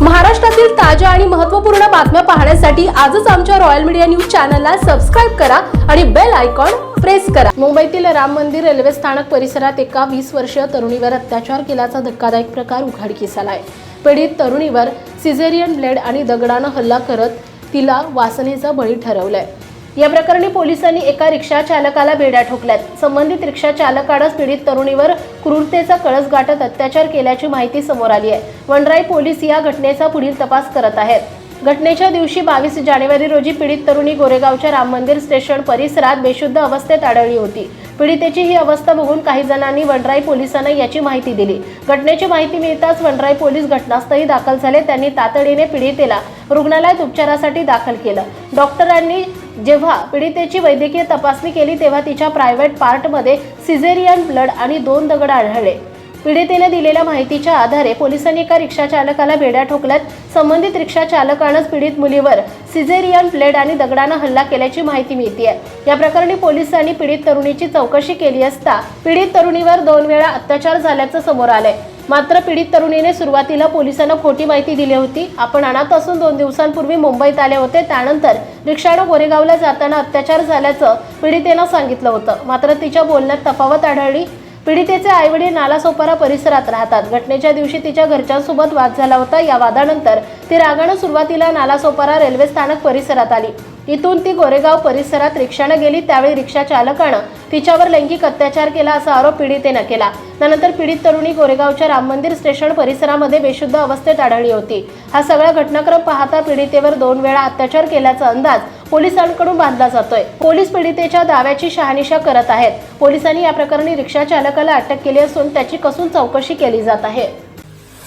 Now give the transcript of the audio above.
महाराष्ट्रातील ताज्या आणि महत्त्वपूर्ण बातम्या पाहण्यासाठी आजच आमच्या रॉयल मीडिया न्यूज चॅनलला सबस्क्राईब करा आणि बेल आयकॉन प्रेस करा. मुंबईतील राम मंदिर रेल्वे स्थानक परिसरात एका वीस वर्षीय तरुणीवर अत्याचार केल्याचा धक्कादायक प्रकार उघडकीस आलाय. पीडित तरुणीवर सिझेरियन ब्लेड आणि दगडानं हल्ला करत तिला वासनेचा बळी ठरवलाय. या प्रकरणी पोलिसांनी एका रिक्षा चालकाला बेड्या ठोकल्यात. संबंधित रिक्षा चालकानंच पीडित तरुणीवर क्रूरतेचा कळस गाठत अत्याचार केल्याची माहिती समोर आली आहे. वनराई पोलीस या घटनेचा पुढील तपास करत आहेत. घटनेच्या दिवशी बावीस जानेवारी रोजी पीडित तरुणी गोरेगावच्या राम मंदिर स्टेशन परिसरात बेशुद्ध अवस्थेत आढळली होती. पीडितेची ही अवस्था बघून काही जणांनी वनराई पोलिसांना याची माहिती दिली. घटनेची माहिती मिळताच वनराई पोलीस घटनास्थळी दाखल झाले. त्यांनी तातडीने पीडितेला रुग्णालयात उपचारासाठी दाखल केलं. डॉक्टरांनी जेव्हा पीडितेची वैद्यकीय तपासणी केली तेव्हा तिच्या प्रायव्हेट पार्टमध्ये सिझेरियन ब्लड आणि दोन दगड आढळले. पीडितेने दिलेल्या माहितीच्या आधारे पोलिसांनी एका रिक्षा चालकाला बेड्या ठोकल्यात. संबंधित रिक्षा चालकानंच पीडित मुलीवर सिझेरियन ब्लेड आणि दगडानं हल्ला केल्याची माहिती मिळते या प्रकरणी पोलिसांनी पीडित तरुणीची चौकशी केली असता पीडित तरुणीवर दोन वेळा अत्याचार झाल्याचं समोर आलंय. मात्र पीडित तरुणीने सुरुवातीला पोलिसांना खोटी माहिती दिली होती. आपण अनाथ असून दोन दिवसांपूर्वी मुंबईत आले होते. त्यानंतर रिक्षानं गोरेगावला जाताना अत्याचार झाल्याचं पीडितेनं सांगितलं होतं. मात्र तिच्या बोलण्यात तफावत आढळली. पीडितेचे आईवडील नालासोपारा परिसरात राहतात. घटनेच्या दिवशी तिच्या घरच्यांसोबत वाद झाला होता. या वादानंतर ती रागानं सुरुवातीला नालासोपारा रेल्वे स्थानक परिसरात आली. इथून ती गोरेगाव परिसरात रिक्षानं गेली त्यावेळी रिक्षा चालकानं तिच्यावर लैंगिक अत्याचार केला असा आरोप पीडितेनं केला. त्यानंतर पीडित तरुणी गोरेगावच्या राम मंदिर स्टेशन परिसरामध्ये बेशुद्ध अवस्थेत आढळली होती. हा सगळा घटनाक्रम पाहता पीडितेवर दोन वेळा अत्याचार केल्याचा अंदाज पोलिसांकडून बांधला जातोय. पोलीस पीडितेच्या दाव्याची शहानिशा करत आहेत. पोलिसांनी या प्रकरणी रिक्षा चालकाला अटक केली असून त्याची कसून चौकशी केली जात आहे.